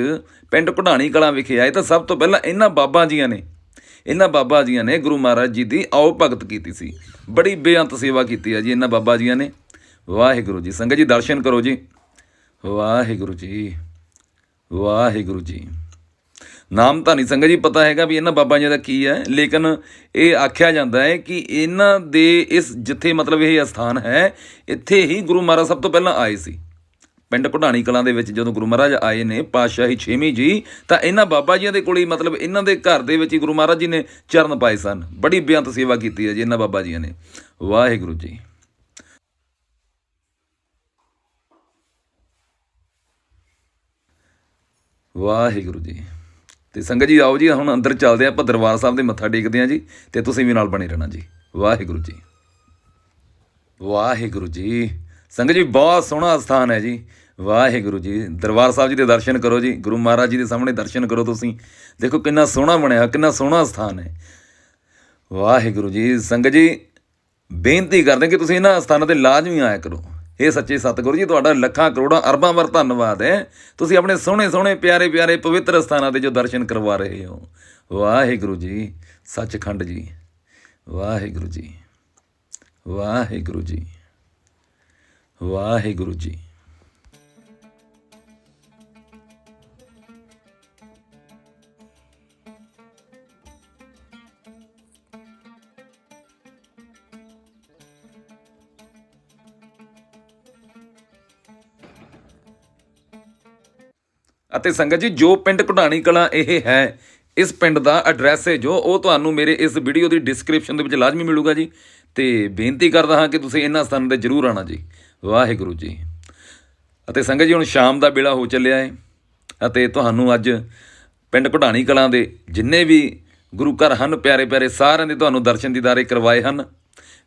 ਪਿੰਡ ਘੁਢਾਣੀ ਕਲਾਂ ਵਿਖੇ ਆਏ, ਤਾਂ ਸਭ ਤੋਂ ਪਹਿਲਾਂ ਇਹਨਾਂ ਬਾਬਾ ਜੀਆਂ ਨੇ, ਇਹਨਾਂ ਬਾਬਾ ਜੀਆਂ ਨੇ ਗੁਰੂ ਮਹਾਰਾਜ ਜੀ ਦੀ ਆਓ ਭਗਤ ਕੀਤੀ ਸੀ। ਬੜੀ ਬੇਅੰਤ ਸੇਵਾ ਕੀਤੀ ਹੈ ਜੀ ਇਹਨਾਂ ਬਾਬਾ ਜੀਆਂ ਨੇ। ਵਾਹਿਗੁਰੂ ਜੀ, ਸੰਗਤ ਜੀ, ਦਰਸ਼ਨ ਕਰੋ ਜੀ। ਵਾਹਿਗੁਰੂ ਜੀ। ਵਾਹਿਗੁਰੂ ਜੀ। ਨਾਮ ਤਾਂ ਨਹੀਂ ਸੰਗਤ ਜੀ, ਪਤਾ ਹੈਗਾ ਵੀ ਇਹਨਾਂ ਬਾਬਾ ਜੀ ਦਾ ਕੀ ਹੈ, ਲੇਕਿਨ ਇਹ ਆਖਿਆ ਜਾਂਦਾ ਹੈ ਕਿ ਇਹਨਾਂ ਦੇ ਇਸ ਜਿੱਥੇ ਮਤਲਬ ਇਹ ਸਥਾਨ ਹੈ, ਇੱਥੇ ਹੀ ਗੁਰੂ ਮਹਾਰਾਜ ਸਭ ਤੋਂ ਪਹਿਲਾਂ ਆਏ ਸੀ। ਪਿੰਡ ਪੜਾਣੀ ਕਲਾਂ ਦੇ ਵਿੱਚ ਜਦੋਂ ਗੁਰੂ ਮਹਾਰਾਜ ਆਏ ਨੇ, ਪਾਤਸ਼ਾਹੀ ਛੇਵੀਂ ਜੀ, ਤਾਂ ਇਹਨਾਂ ਬਾਬਾ ਜੀਆਂ ਦੇ ਕੋਲ ਹੀ ਮਤਲਬ ਇਹਨਾਂ ਦੇ ਘਰ ਦੇ ਵਿੱਚ ਹੀ ਗੁਰੂ ਮਹਾਰਾਜ ਜੀ ਨੇ ਚਰਨ ਪਾਏ ਸਨ। ਬੜੀ ਬੇਅੰਤ ਸੇਵਾ ਕੀਤੀ ਹੈ ਜੀ ਇਹਨਾਂ ਬਾਬਾ ਜੀਆਂ ਨੇ। ਵਾਹਿਗੁਰੂ ਜੀ। ਵਾਹਿਗੁਰੂ ਜੀ। ਤੇ ਸੰਗਤ ਜੀ, ਆਓ ਜੀ, ਹੁਣ ਅੰਦਰ ਚੱਲਦੇ ਹਾਂ ਆਪਾਂ, ਦਰਬਾਰ ਸਾਹਿਬ ਦੇ ਮੱਥਾ ਟੇਕਦੇ ਹਾਂ ਜੀ, ਤੇ ਤੁਸੀਂ ਵੀ ਨਾਲ ਬਣੇ ਰਹਿਣਾ ਜੀ। ਵਾਹਿਗੁਰੂ ਜੀ। ਵਾਹਿਗੁਰੂ ਜੀ। ਸੰਗਤ ਜੀ, ਬਹੁਤ ਸੋਹਣਾ ਸਥਾਨ ਹੈ ਜੀ। ਵਾਹਿਗੁਰੂ ਜੀ। ਦਰਬਾਰ ਸਾਹਿਬ ਜੀ ਦੇ ਦਰਸ਼ਨ ਕਰੋ ਜੀ, ਗੁਰੂ ਮਹਾਰਾਜ ਜੀ ਦੇ ਸਾਹਮਣੇ ਦਰਸ਼ਨ ਕਰੋ ਤੁਸੀਂ। ਦੇਖੋ ਕਿੰਨਾ ਸੋਹਣਾ ਬਣਿਆ, ਕਿੰਨਾ ਸੋਹਣਾ ਸਥਾਨ ਹੈ। ਵਾਹਿਗੁਰੂ ਜੀ, ਸੰਗਤ ਜੀ, ਬੇਨਤੀ ਕਰਦੇ ਕਿ ਤੁਸੀਂ ਇਹਨਾਂ ਸਥਾਨਾਂ ਤੇ ਲਾਜ਼ਮੀ ਆਇਆ ਕਰੋ। ਇਹ ਸੱਚੇ ਸਤਿਗੁਰੂ ਜੀ, ਤੁਹਾਡਾ ਲੱਖਾਂ ਕਰੋੜਾਂ ਅਰਬਾਂ ਵਾਰ ਧੰਨਵਾਦ ਹੈ। ਤੁਸੀਂ ਆਪਣੇ ਸੋਹਣੇ ਸੋਹਣੇ, ਪਿਆਰੇ ਪਿਆਰੇ, ਪਵਿੱਤਰ ਸਥਾਨਾਂ ਤੇ ਜੋ ਦਰਸ਼ਨ ਕਰਵਾ ਰਹੇ ਹੋ। ਵਾਹਿਗੁਰੂ ਜੀ, ਸੱਚਖੰਡ ਜੀ। ਵਾਹਿਗੁਰੂ ਜੀ। ਵਾਹਿਗੁਰੂ ਜੀ। ਵਾਹਿਗੁਰੂ ਜੀ। ਅਤੇ ਸੰਗਤ ਜੀ, ਜੋ ਪਿੰਡ ਘੁਢਾਣੀ ਕਲਾਂ ਇਹ ਹੈ, ਇਸ ਪਿੰਡ ਦਾ ਐਡਰੈਸ ਹੈ ਜੋ, ਉਹ ਤੁਹਾਨੂੰ ਮੇਰੇ ਇਸ ਵੀਡੀਓ ਦੀ ਡਿਸਕ੍ਰਿਪਸ਼ਨ ਦੇ ਵਿੱਚ ਲਾਜ਼ਮੀ ਮਿਲੂਗਾ ਜੀ। ਤੇ ਬੇਨਤੀ ਕਰਦਾ ਹਾਂ ਕਿ ਤੁਸੀਂ ਇਹਨਾਂ ਸਥਾਨਾਂ ਤੇ ਜਰੂਰ ਆਣਾ ਜੀ। ਵਾਹਿਗੁਰੂ ਜੀ। ਅਤੇ ਸੰਗਤ ਜੀ, ਹੁਣ ਸ਼ਾਮ ਦਾ ਵੇਲਾ ਹੋ ਚੱਲਿਆ ਹੈ, ਅਤੇ ਤੁਹਾਨੂੰ ਅੱਜ ਪਿੰਡ ਘੁਢਾਣੀ ਕਲਾਂ ਦੇ ਜਿੰਨੇ ਵੀ ਗੁਰੂ ਘਰ ਹਨ ਪਿਆਰੇ ਪਿਆਰੇ ਸਾਰਿਆਂ ਦੇ ਤੁਹਾਨੂੰ ਦਰਸ਼ਨ ਦੀਦਾਰੇ ਕਰਵਾਏ ਹਨ।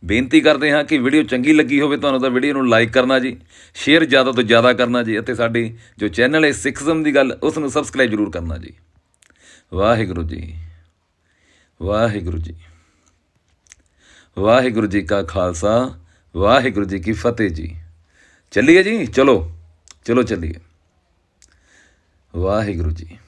ਬੇਨਤੀ ਕਰਦੇ ਹਾਂ ਕਿ ਵੀਡੀਓ ਚੰਗੀ ਲੱਗੀ ਹੋਵੇ ਤੁਹਾਨੂੰ ਤਾਂ ਵੀਡੀਓ ਨੂੰ ਲਾਈਕ ਕਰਨਾ ਜੀ, ਸ਼ੇਅਰ ਜ਼ਿਆਦਾ ਤੋਂ ਜ਼ਿਆਦਾ ਕਰਨਾ ਜੀ ਅਤੇ ਸਾਡੀ ਜੋ ਚੈਨਲ ਹੈ ਸਿੱਖਜ਼ਮ ਦੀ ਗੱਲ, ਉਸ ਨੂੰ ਸਬਸਕ੍ਰਾਈਬ ਜ਼ਰੂਰ ਕਰਨਾ ਜੀ। ਵਾਹਿਗੁਰੂ ਜੀ। ਵਾਹਿਗੁਰੂ ਜੀ। ਵਾਹਿਗੁਰੂ ਜੀ ਕਾ ਖਾਲਸਾ, ਵਾਹਿਗੁਰੂ ਜੀ ਕੀ ਫਤਿਹ ਜੀ। ਚੱਲੀਏ ਜੀ? ਚਲੋ ਚਲੋ ਚੱਲੀਏ। ਵਾਹਿਗੁਰੂ ਜੀ।